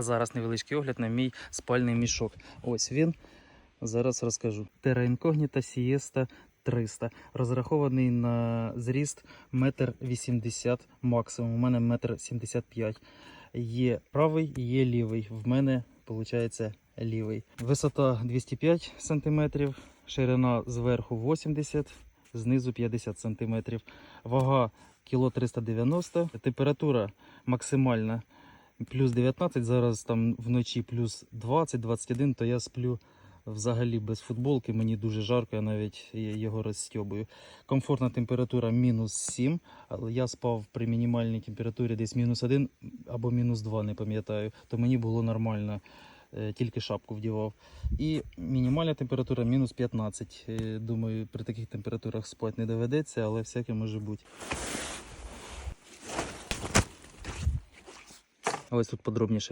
А зараз невеличкий огляд на мій спальний мішок. Ось він. Зараз розкажу. Terra Incognita Siesta 300. Розрахований на зріст 1,80 м максимум. У мене 1,75 м. Є правий і є лівий. В мене виходить лівий. Висота 205 см, ширина зверху 80 знизу 50 см. Вага кіло 390 Температура максимальна плюс 19. Зараз там вночі плюс 20-21, то я сплю взагалі без футболки. Мені дуже жарко, я навіть його розстьобую. Комфортна температура мінус 7, але я спав при мінімальній температурі десь мінус 1 або мінус 2, не пам'ятаю. То мені було нормально. е, Тільки шапку вдівав. І мінімальна температура мінус 15. Е, Думаю, при таких температурах спати не доведеться, але всяке може бути. Ось тут подробніше